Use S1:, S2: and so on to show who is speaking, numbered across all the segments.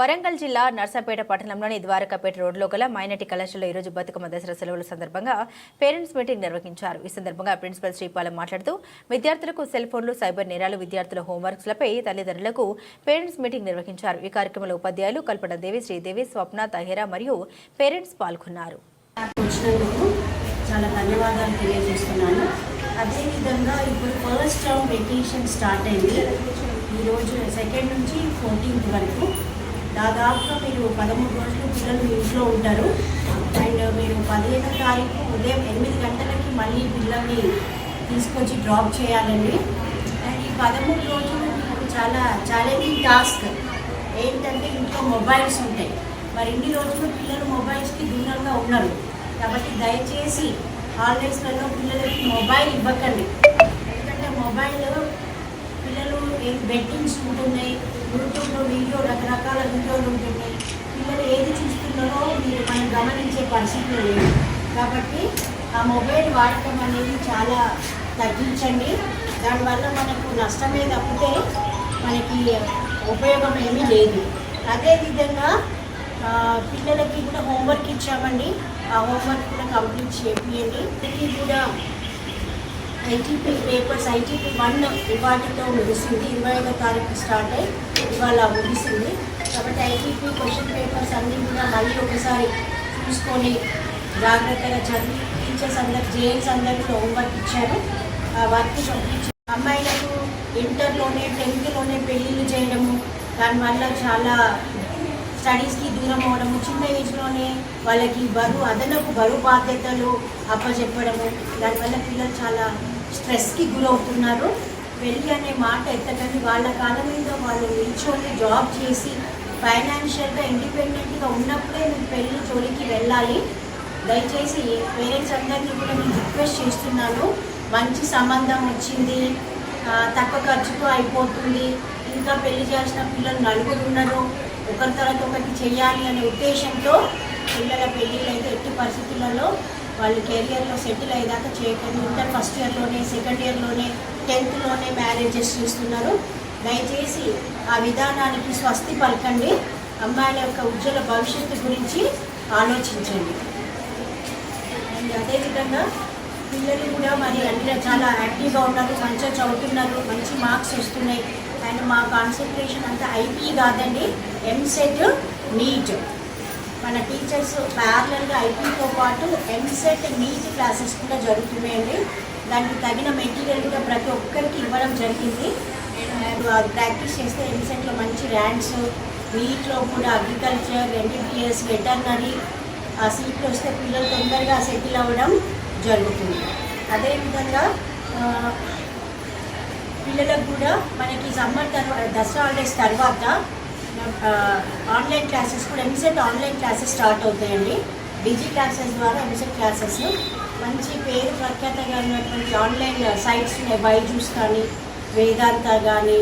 S1: వరంగల్ జిల్లా నర్సాపేట పట్టణంలోని ద్వారకాపేట రోడ్లో గల మైనటి కళాశాలలో ఈరోజు బతుకమ్మ దసరా సెలవుల సందర్భంగా పేరెంట్స్ మీటింగ్ నిర్వహించారు. ఈ సందర్భంగా ప్రిన్సిపల్ శ్రీపాలం మాట్లాడుతూ విద్యార్థులకు సెల్ ఫోన్లు సైబర్ నేరాలు విద్యార్థుల హోంవర్క్స్లపై తల్లిదండ్రులకు పేరెంట్స్ మీటింగ్ నిర్వహించారు. ఈ కార్యక్రమంలో ఉపాధ్యాయులు కల్పన దేవి శ్రీదేవి స్వప్న తహేరా మరియు పేరెంట్స్ పాల్గొన్నారు.
S2: చాలా ధన్యవాదాలు తెలియజేస్తున్నాను. అదేవిధంగా ఇప్పుడు ఫస్ట్ టర్మ్ వెకేషన్ స్టార్ట్ అయింది. ఈరోజు సెకండ్ నుంచి ఫోర్టీన్త్ వరకు దాదాపుగా మీరు పదమూడు రోజులు పిల్లలు మీ ఇంట్లో ఉంటారు. అండ్ మీరు పదిహేనో తారీఖు ఉదయం ఎనిమిది గంటలకి మళ్ళీ పిల్లల్ని తీసుకొచ్చి డ్రాప్ చేయాలండి. అండ్ ఈ పదమూడు రోజులు మీకు చాలా ఛాలెంజింగ్ టాస్క్ ఏంటంటే ఇంట్లో మొబైల్స్ ఉంటాయి. మరి ఇన్ని రోజులు పిల్లలు మొబైల్స్కి దూరంగా ఉన్నారు కాబట్టి దయచేసి హాలిడేస్లలో పిల్లలకి మొబైల్ ఇవ్వకండి. ఎందుకంటే మొబైల్ పిల్లలు బెట్టింగ్స్ ఉంటున్నాయి? యూట్యూబ్లో వీడియో రకరకాల వీడియోలు ఉంటున్నాయి. పిల్లలు ఏది చూస్తున్నారో మీరు మనం గమనించే పరిస్థితులు లేదు కాబట్టి ఆ మొబైల్ వాడకం అనేది చాలా తగ్గించండి. దానివల్ల మనకు నష్టమే తప్పితే మనకి ఉపయోగం ఏమీ లేదు. అదేవిధంగా పిల్లలకి కూడా హోంవర్క్ ఇచ్చామండి. ఆ హోంవర్క్ కూడా కంప్లీట్ చేయండి ఇది కూడా ఐటీపీ పేపర్స్ ఐటీపీ వన్ ఇవాటితో ముగిసింది. ఇరవై ఐదో తారీఖు స్టార్ట్ అయ్యి ఇవాళ ముగిసింది. కాబట్టి ఐటీపీ క్వశ్చన్ పేపర్స్ అన్నీ కూడా మళ్ళీ ఒకసారి చూసుకొని జాగ్రత్తగా చదివి టీచర్స్ అందరికి జేఎన్స్ అందరికీ హోంవర్క్ ఇచ్చారు. ఆ వర్క్ పంపించి అమ్మాయిలకు ఇంటర్లోనే టెన్త్లోనే పెళ్ళిళ్ళు చేయడము దానివల్ల చాలా స్టడీస్కి దూరం అవడము చిన్న ఏజ్లోనే వాళ్ళకి బరువు అదనపు బరువు బాధ్యతలు అప్పచెప్పడము దానివల్ల పిల్లలు చాలా స్ట్రెస్కి గురవుతున్నారు. పెళ్ళి అనే మాట ఎత్తకండి. వాళ్ళ కాలం మీద వాళ్ళు నిల్చొని జాబ్ చేసి ఫైనాన్షియల్గా ఇండిపెండెంట్గా ఉన్నప్పుడే మీరు పెళ్ళి జోలికి వెళ్ళాలి. దయచేసి పేరెంట్స్ అందరికీ కూడా నేను రిక్వెస్ట్ చేస్తున్నాను. మంచి సంబంధం వచ్చింది. తక్కువ ఖర్చుతో అయిపోతుంది. ఇంకా పెళ్ళి చేసిన పిల్లలు నలుగురు ఉన్నారు. ఒకరి తర్వాత ఒకటి చేయాలి అనే ఉద్దేశంతో పిల్లల పెళ్ళిళ్ళు అయితే ఎట్టి పరిస్థితులలో వాళ్ళు కెరియర్లో సెటిల్ అయ్యేదాకా చేయకండి. ఇంటర్ ఫస్ట్ ఇయర్లోనే సెకండ్ ఇయర్లోనే టెన్త్లోనే మ్యారేజెస్ చేస్తున్నారు. దయచేసి ఆ విధానానికి స్వస్తి పలకండి. అమ్మాయిల యొక్క ఉజ్వల భవిష్యత్తు గురించి ఆలోచించండి. అండ్ అదేవిధంగా పిల్లలు కూడా మరి అన్ని చాలా యాక్టివ్గా ఉన్నారు మంచిగా చదువుతున్నారు మంచి మార్క్స్ వస్తున్నాయి. అండ్ మా కాన్సన్ట్రేషన్ అంతా ఐపీ కాదండి ఎంసెట్ నీట్ మన టీచర్స్ ప్యారలల్గా ఐపీతో పాటు ఎంసెట్ నీట్ క్లాసెస్ కూడా జరుగుతున్నాయండి. దానికి తగిన మెటీరియల్ కూడా ప్రతి ఒక్కరికి ఇవ్వడం జరిగింది. అది ప్రాక్టీస్ చేస్తే ఎంసెట్లో మంచి ర్యాంక్స్ నీట్లో కూడా అగ్రికల్చర్ ఎంబీబీఎస్ వెటర్నరీ ఆ సీట్లు వస్తే పిల్లలు తొందరగా సెటిల్ అవ్వడం జరుగుతుంది. అదేవిధంగా పిల్లలకు కూడా మనకి సమ్మర్ తర్వాత దసరా హాలిడేస్ తర్వాత ఆన్లైన్ క్లాసెస్ కూడా ఎంసెట్ ఆన్లైన్ క్లాసెస్ స్టార్ట్ అవుతాయండి. డిజీ క్లాసెస్ ద్వారా ఎంసెట్ క్లాసెస్ మంచి పేరు ప్రఖ్యాతగా ఉన్నటువంటి ఆన్లైన్ సైట్స్ ఉన్నాయి. బైజూస్ కానీ వేదాంత కానీ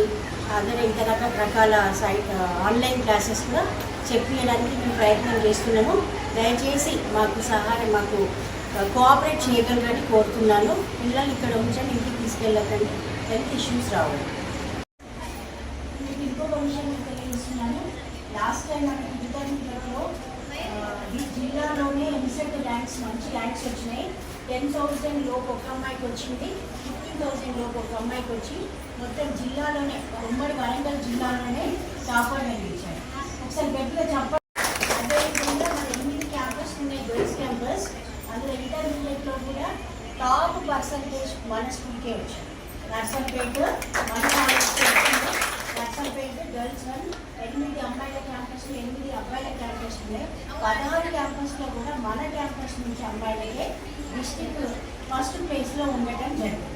S2: అదర్ ఇతర రకాల సైట్ ఆన్లైన్ క్లాసెస్ కూడా చెప్పియడానికి మేము ప్రయత్నం చేస్తున్నాము. దయచేసి మాకు సహాయం మాకు కోఆపరేట్ చేయగలరని కోరుతున్నాను. పిల్లలు ఇక్కడ ఉంచండి ఇంటికి తీసుకెళ్ళకండి. హెల్త్ ఇష్యూస్ రావాలి ఇంకొక విషయం మీకు తెలియజేస్తున్నాను. లాస్ట్ టైం నాకు విద్యార్థులలో ఈ జిల్లాలోనే ఎంసెట్ ర్యాంక్స్ మంచి ర్యాంక్స్ వచ్చినాయి. టెన్ థౌసండ్ లోపు ఒక అమ్మాయికి వచ్చింది. ఫిఫ్టీన్ థౌసండ్ లోపు ఒక అమ్మాయికి వచ్చి మొత్తం జిల్లాలోనే ఉమ్మడి వరంగల్ జిల్లాలోనే టాపర్ నిలిచారు ఒకసారి గట్టిగా చెప్పండి. అదేవిధంగా మన ఎనిమిది క్యాంపస్ ఉన్నాయి గర్ల్స్ క్యాంపస్ అందులో ఇంటర్మీడియట్లో కూడా టాప్ పర్సంటేజ్ మన స్కూల్కే వచ్చాయి నర్సంపేట మన కాలేజ్కి వచ్చింది నర్సంపేట గర్ల్స్ వన్ ఎనిమిది అమ్మాయిల క్యాంపస్ ఎనిమిది అబ్బాయిల క్యాంపస్ ఉన్నాయి పదహారు క్యాంపస్లో కూడా మన క్యాంపస్ నుంచి అమ్మాయిలకే డిస్టిక్ ఫస్ట్ ప్లేస్లో ఉండటం జరిగింది.